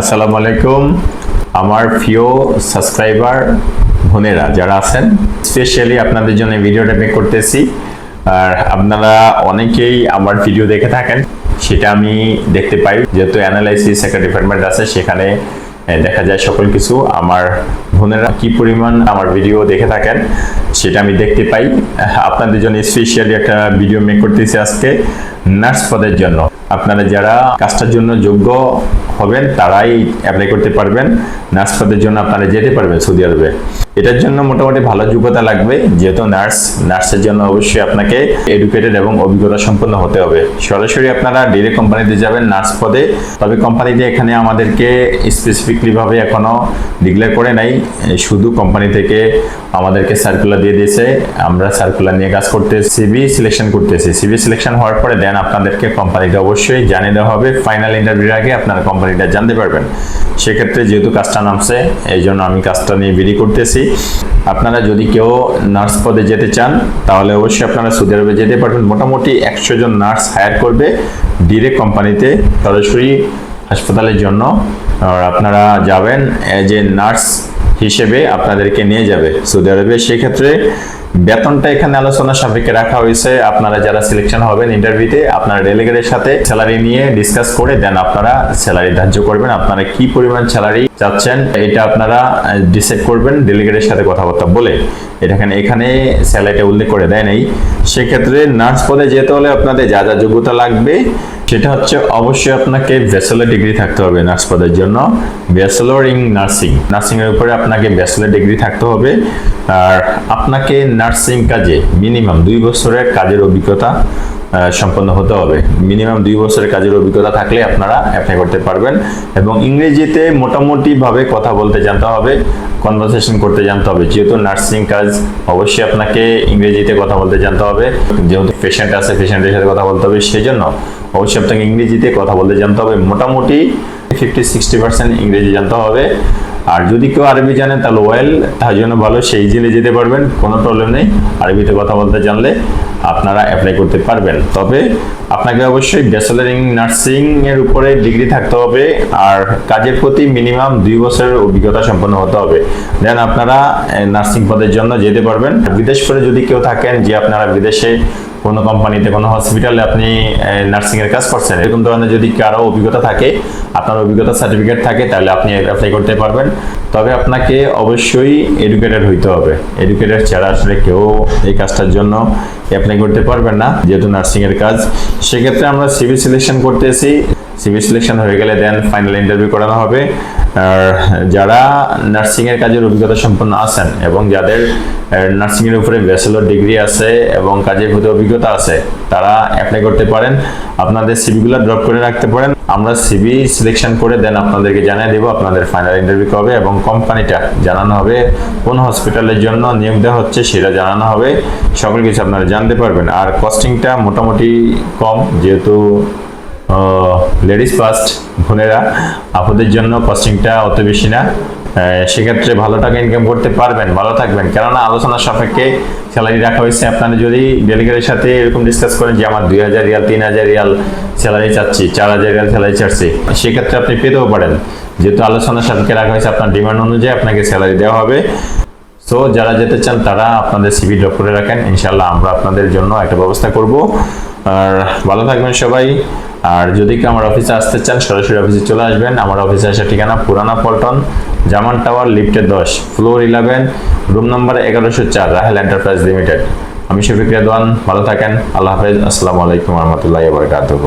আসসালামু আলাইকুম আমার প্রিয় সাবস্ক্রাইবার বোনেরা, যারা আছেন স্পেশালি আপনাদের জন্য ভিডিওটা মেক করতেছি। আর আপনারা অনেকেই আমার ভিডিও দেখে থাকেন, সেটা আমি দেখতে পাই। যেহেতু অ্যানালাইসিস একটা ডিপার্টমেন্ট আছে, সেখানে দেখা যায় সকল কিছু। আমার বোনেরা কি পরিমাণ আমার ভিডিও দেখে থাকেন, সেটা আমি দেখতে পাই। আপনাদের জন্য স্পেশালি একটা ভিডিও মেক করতেছি আজকে, নার্স পদের জন্য। আপনারা যারা কাজটার জন্য যোগ্য হবেন, তারাই অ্যাপ্লাই করতে পারবেন। নার্স পদের জন্য আপনারা যেতে পারবেন সৌদি আরবে। এটার জন্য মোটামুটি ভালো যোগ্যতা লাগবে, যেহেতু নার্স নার্সের জন্য অবশ্যই আপনাকে এডুকেটেড এবং অভিজ্ঞতা সম্পন্ন হতে হবে। সরাসরি আপনারা ডিরেক্ট কোম্পানিতে যাবেন নার্স পদে। তবে কোম্পানিতে এখানে আমাদেরকে স্পেসিফিকলি ভাবে এখনও ডিক্লেয়ার করে নাই। শুধু কোম্পানি থেকে আমাদেরকে সার্কুলার দিয়ে দিয়েছে। আমরা সার্কুলার নিয়ে কাজ করতে সিবি সিলেকশন করতেছি। সিবি সিলেকশন হওয়ার পরে দেন আপনাদেরকে কোম্পানিটা অবশ্যই জানিয়ে দেওয়া হবে। ফাইনাল ইন্টারভিউর আগে আপনারা কোম্পানিটা জানতে পারবেন। সেক্ষেত্রে যেহেতু কাজটা নামছে এই জন্য আমি কাজটা নিয়ে বেরি করতেছি। আপনারা যদি কেউ নার্স পদে যেতে চান, তাহলে অবশ্যই আপনারা সৌদি আরবে যেতে পারবেন। মোটামুটি একশো জন নার্স হায়ার করবে ডিরেক্ট কোম্পানিতে, সরাসরি হাসপাতালের জন্য। আপনারা যাবেন এজ এ নার্স হিসেবে আপনাদেরকে নিয়ে যাবে সৌদি আরবে। সেক্ষেত্রে বেতনটা এখানে আলোচনা সাপেক্ষে রাখা হয়েছে। আপনারা যারা সিলেকশন হবেন ইন্টারভিউতে আপনারা ডেলিগেটের সাথে স্যালারি নিয়ে ডিসকাস করে দেন আপনারা স্যালারি ধার্য করবেন। আপনারা কি পরিমাণ স্যালারি চাচ্ছেন, এটা আপনারা ডিসাইড করবেন ডেলিগেটের সাথে কথাবার্তা বলে। এখানে এখানে স্যালারিটা উল্লেখ করে দেয় নাই। সেক্ষেত্রে নার্স পদে যেতে হলে আপনাদের যা যা যোগ্যতা লাগবে, সেটা হচ্ছে অবশ্যই আপনাকে ব্যাচেলর ডিগ্রি থাকতে হবে নার্স পদের জন্য। ব্যাচেলর ইন নার্সিং নার্সিং এর উপরে আপনাকে ব্যাচেলর ডিগ্রি থাকতে হবে। আর আপনাকে নার্সিং কাজে মিনিমাম দুই বছরের কাজের অভিজ্ঞতা সম্পন্ন হতে হবে। মিনিমাম দুই বছরের কাজের অভিজ্ঞতা থাকলে আপনারা অ্যাপ্লাই করতে পারবেন এবং ইংরেজিতে মোটামুটিভাবে কথা বলতে জানতে হবে কনভারসেশন করতে জানতে হবে। যেহেতু নার্সিং কাজ, অবশ্যই আপনাকে ইংরেজিতে কথা বলতে জানতে হবে। যেহেতু পেশেন্ট আছে পেশেন্টের সাথে কথা বলতে হবে সেই জন্য অবশ্যই আপনাকে ইংরেজিতে কথা বলতে জানতে হবে। মোটামুটি ফিফটি সিক্সটি পার্সেন্ট ইংরেজি জানতে হবে। আর যদি কেউ আরবি জানেন তাহলে ওয়েল, তার জন্য ভালো, সেই জিনিস যেতে পারবেন, কোনো প্রবলেম নেই। আরবিতে কথা বলতে জানলে আপনারা অ্যাপ্লাই করতে পারবেন। তবে আপনাকে অবশ্যই ব্যাচেলার ইন নার্সিং এর উপরে ডিগ্রি থাকতে হবে, আর কাজের প্রতি মিনিমাম দুই বছরের অভিজ্ঞতা সম্পন্ন হতে হবে। দেন আপনারা নার্সিং পদের জন্য যেতে পারবেন। বিদেশ করে যদি কেউ থাকেন, যে আপনারা বিদেশে কোনো কোম্পানিতে, কোনো হসপিটালে আপনি নার্সিং এর কাজ করছেন, এরকম ধরনের যদি কারও অভিজ্ঞতা থাকে, আপনার অভিজ্ঞতা সার্টিফিকেট থাকে, তাহলে আপনি অ্যাপ্লাই করতে পারবেন। তবে আপনাকে অবশ্যই এডুকেটেড হইতে হবে। এডুকেটেড ছাড়া আসলে কেউ এই কাজটার জন্য অ্যাপ্লাই করতে পারবেন না, যেহেতু নার্সিং এর কাজ। সেক্ষেত্রে আমরা সিভি সিলেকশন করতেছি। সিভি সিলেকশন হয়ে গেলে দেন ফাইনাল ইন্টারভিউ করানো হবে। আর যারা নার্সিং এর কাজের অভিজ্ঞতা সম্পন্ন আছেন এবং যাদের নার্সিং এর উপরে ব্যাচেলর ডিগ্রি আছে এবং কাজের প্রতি অভিজ্ঞতা আছে, তারা অ্যাপ্লাই করতে পারেন। আপনাদের সিভিগুলো ড্রপ করে রাখতে পারেন। আমরা সিভি সিলেকশন করে দেন আপনাদেরকে জানিয়ে দেবো আপনাদের ফাইনাল ইন্টারভিউ কবে এবং কোম্পানিটা জানানো হবে। কোন হসপিটালের জন্য নিয়োগ দেওয়া হচ্ছে সেটা জানানো হবে। সকল কিছু আপনারা জানতে পারবেন। আর কস্টিংটা মোটামুটি কম, যেহেতু লেডিস ফার্স্ট বোনেরা, আপনাদের জন্য কস্টিংটা অত বেশি না। সেক্ষেত্রে ভালো টাকা ইনকাম করতে পারবেন, ভালো থাকবেন। কেননা আলোচনা সাপেক্ষে স্যালারি রাখা হয়েছে। আপনারা যদি ডেলিগেটের সাথে এরকম ডিসকাস করেন যে, আমার দুই হাজার রিয়াল, তিন হাজার রিয়াল স্যালারি চাচ্ছি, চার হাজার রিয়াল স্যালারি চাচ্ছি, সেক্ষেত্রে আপনি পেতেও পারেন। যেহেতু আলোচনা সাপেক্ষে রাখা হয়েছে, আপনার ডিমান্ড অনুযায়ী আপনাকে স্যালারি দেওয়া হবে। সো যারা যেতে চান, তারা আপনাদের সিভি ড্রপ করে রাখেন। ইনশাল্লাহ আমরা আপনাদের জন্য একটা ব্যবস্থা করব। আর ভালো থাকবেন সবাই। আর যদি কেউ আমার অফিসে আসতে চান, সরাসরি অফিসে চলে আসবেন। আমার অফিসে আসার ঠিকানা পুরানা পল্টন, জামান টাওয়ার, লিফটে দশ, ফ্লোর ইলেভেন রুম নাম্বার এগারোশো চার, রাহেল এন্টারপ্রাইজ লিমিটেড। আমি শফিক রেদওয়ান, ভালো থাকেন, আল্লাহ হাফেজ, আসসালামু আলাইকুম রহমতুল্লাহ বরকাতুহ।